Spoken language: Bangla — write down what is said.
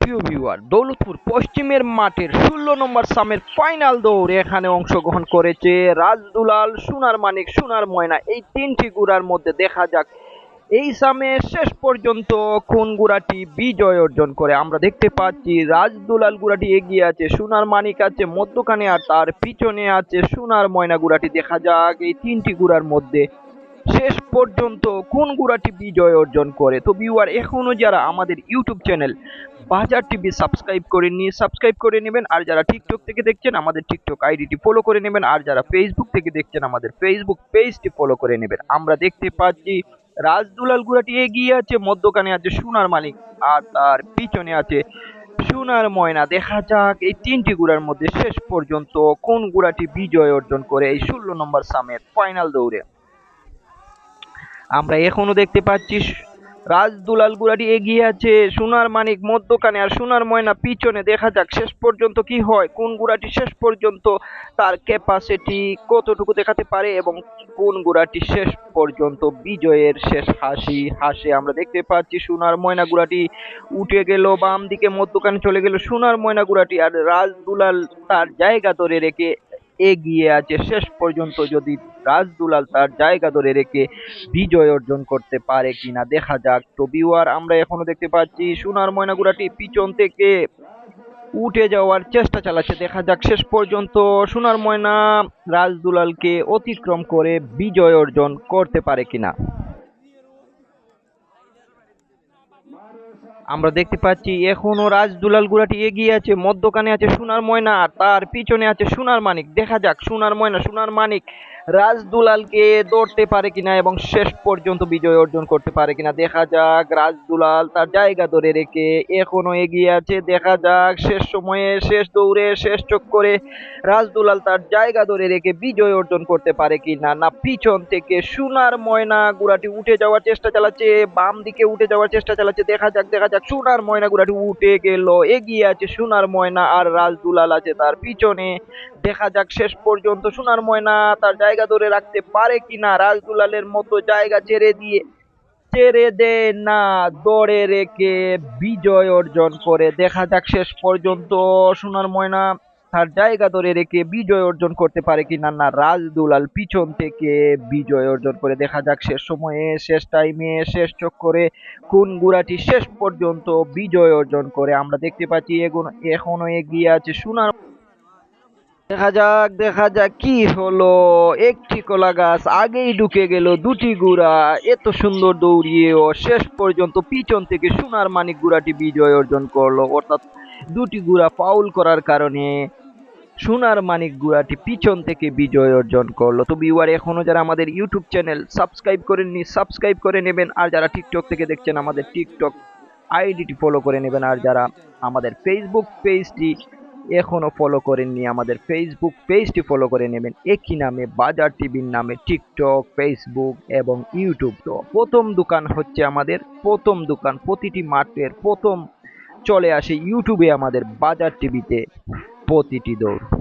সুপ্রিয় ভিউয়ার দৌলতপুর পশ্চিমের মাঠের ষোলো নম্বর সামের ফাইনাল দৌড়ে এখানে অংশগ্রহণ করেছে রাজদুলাল, সোনার মানিক, সোনার ময়না। এই তিনটি গুড়ার মধ্যে দেখা যাক এই সামে শেষ পর্যন্ত কোন গুড়াটি বিজয় অর্জন করে। আমরা দেখতে পাচ্ছি রাজদুলাল গুড়াটি এগিয়ে আছে, সোনার মানিক আছে মধ্যখানে আর তার পিছনে আছে সোনার ময়না গুড়াটি। দেখা যাক এই তিনটি গুড়ার মধ্যে শেষ পর্যন্ত কোন গুড়াটি বিজয় অর্জন করে। তো ভিউয়ার এখনও যারা আমাদের YouTube channel Bazar TV subscribe করে নিয়ে সাবস্ক্রাইব করে নেবেন। আর যারা টিকটক থেকে দেখছেন, আমাদের টিকটক আইডিটি ফলো করে নেবেন। আর যারা ফেসবুক থেকে দেখছেন, আমাদের ফেসবুক পেজটি ফলো করে নেবেন। আমরা দেখতে পাচ্ছি, রাজদুলাল গুড়াটি এগিয়ে আছে মধ্যখানে আছে সোনার মালিক আর তার পিছনে আছে সোনার ময়না। দেখা যাক, এই তিনটি গুড়ার মধ্যে শেষ পর্যন্ত কোন গুড়াটি বিজয় অর্জন করে এই ষোলো নম্বর সামের ফাইনাল দৌড়ে। আমরা এখনও দেখতে পাচ্ছি রাজ দুলাল গুড়াটি এগিয়ে আছে। সোনার মানিক মধ্যখানে আর সোনার ময়না পিছনে। দেখা যাক শেষ পর্যন্ত কি হয়। কোন গুড়াটি শেষ পর্যন্ত তার ক্যাপাসিটি কতটুকু দেখাতে পারে এবং কোন গুড়াটি শেষ পর্যন্ত বিজয়ের শেষ হাসি, হাসে আমরা দেখতে পাচ্ছি সোনার ময়না গুড়াটি উঠে গেল বাম দিকে মধ্যখানে চলে গেল সোনার ময়না গুড়াটি আর রাজ দুলাল তার জায়গা ধরে রেখে এগিয়ে আছে। শেষ পর্যন্ত যদি রাজদুলাল তার জায়গা ধরে রেখে বিজয় অর্জন করতে পারে কিনা, দেখা যাক। তো বিওয়ার আমরা এখনও দেখতে পাচ্ছি সোনার ময়নাগুড়াটি পিছন থেকে উঠে যাওয়ার চেষ্টা চালাচ্ছে। দেখা যাক, শেষ পর্যন্ত সোনার ময়না রাজদুলালকে অতিক্রম করে বিজয় অর্জন করতে পারে কিনা। আমরা দেখতে পাচ্ছি এখনও রাজ দুলাল গুড়াটি এগিয়ে আছে মধ্যখানে আছে সোনার ময়না আর তার পিছনে আছে সোনার মানিক। দেখা যাক, সোনার ময়না, সোনার মানিক। রাজ দুলালকে দৌড়তে পারে কিনা এবং শেষ পর্যন্ত বিজয় অর্জন করতে পারে কিনা, দেখা যাক। রাজ দুলাল তার জায়গা ধরে রেখে এখনও এগিয়ে আছে। দেখা যাক, শেষ সময়ে, শেষ দৌড়ে, শেষ চক্করে রাজ দুলাল তার জায়গা ধরে রেখে বিজয় অর্জন করতে পারে কিনা। না, পিছন থেকে সোনার ময়না গুড়াটি উঠে যাওয়ার চেষ্টা চালাচ্ছে, বাম দিকে উঠে যাওয়ার চেষ্টা চালাচ্ছে। দেখা যাক দেখা যাক, সোনার ময়না গুড়াটি উঠে গেল। এগিয়ে আছে সোনার ময়না আর রাজ দুলাল আছে তার পিছনে। দেখা যাক শেষ পর্যন্ত সোনার ময়না তার জায়গা ধরে রাখতে পারে কিনা। রাজ দুলালের মতো জায়গা ছেড়ে দিয়ে, ছেড়ে দে না, দৌড়ে রেখে বিজয় অর্জন করে। দেখা যাক শেষ পর্যন্ত সোনার ময়না তার জায়গা ধরে রেখে বিজয় অর্জন করতে পারে কিনা না। রাজ দুলাল পিছন থেকে বিজয় অর্জন করে। দেখা যাক শেষ সময়ে, শেষ টাইমে শেষ চক্করে কোন গুড়াটি শেষ পর্যন্ত বিজয় অর্জন করে। আমরা দেখতে পাচ্ছি এখনও এগিয়ে আছে সোনার দেখা যাক দেখা যাক কি হলো। একটি কলা গাছ আগেই ঢুকে গেল দুটি গুড়া। এত সুন্দর দৌড়িয়েও শেষ পর্যন্ত পিছন থেকে সোনার মানিক গুড়াটি বিজয় অর্জন করল। অর্থাৎ দুটি গুড়া ফাউল করার কারণে সোনার মানিক গুড়াটি পিছন থেকে বিজয় অর্জন করল। তো বিওয়ার এখনও যারা আমাদের ইউটিউব চ্যানেল সাবস্ক্রাইব করেননি সাবস্ক্রাইব করে নেবেন। আর যারা টিকটক থেকে দেখছেন, আমাদের টিকটক আইডিটি ফলো করে নেবেন। আর যারা আমাদের ফেসবুক পেজটি এখনও ফলো করেননি আমাদের ফেসবুক পেজটি ফলো করে নেবেন। একই নামে বাজার টিভির নামে টিকটক ফেসবুক এবং ইউটিউব তো প্রথম দোকান হচ্ছে আমাদের, প্রথম দোকান, প্রতিটি মাঠের প্রথম চলে আসে ইউটিউবে আমাদের বাজার টিভিতে প্রতিটি দৌড়।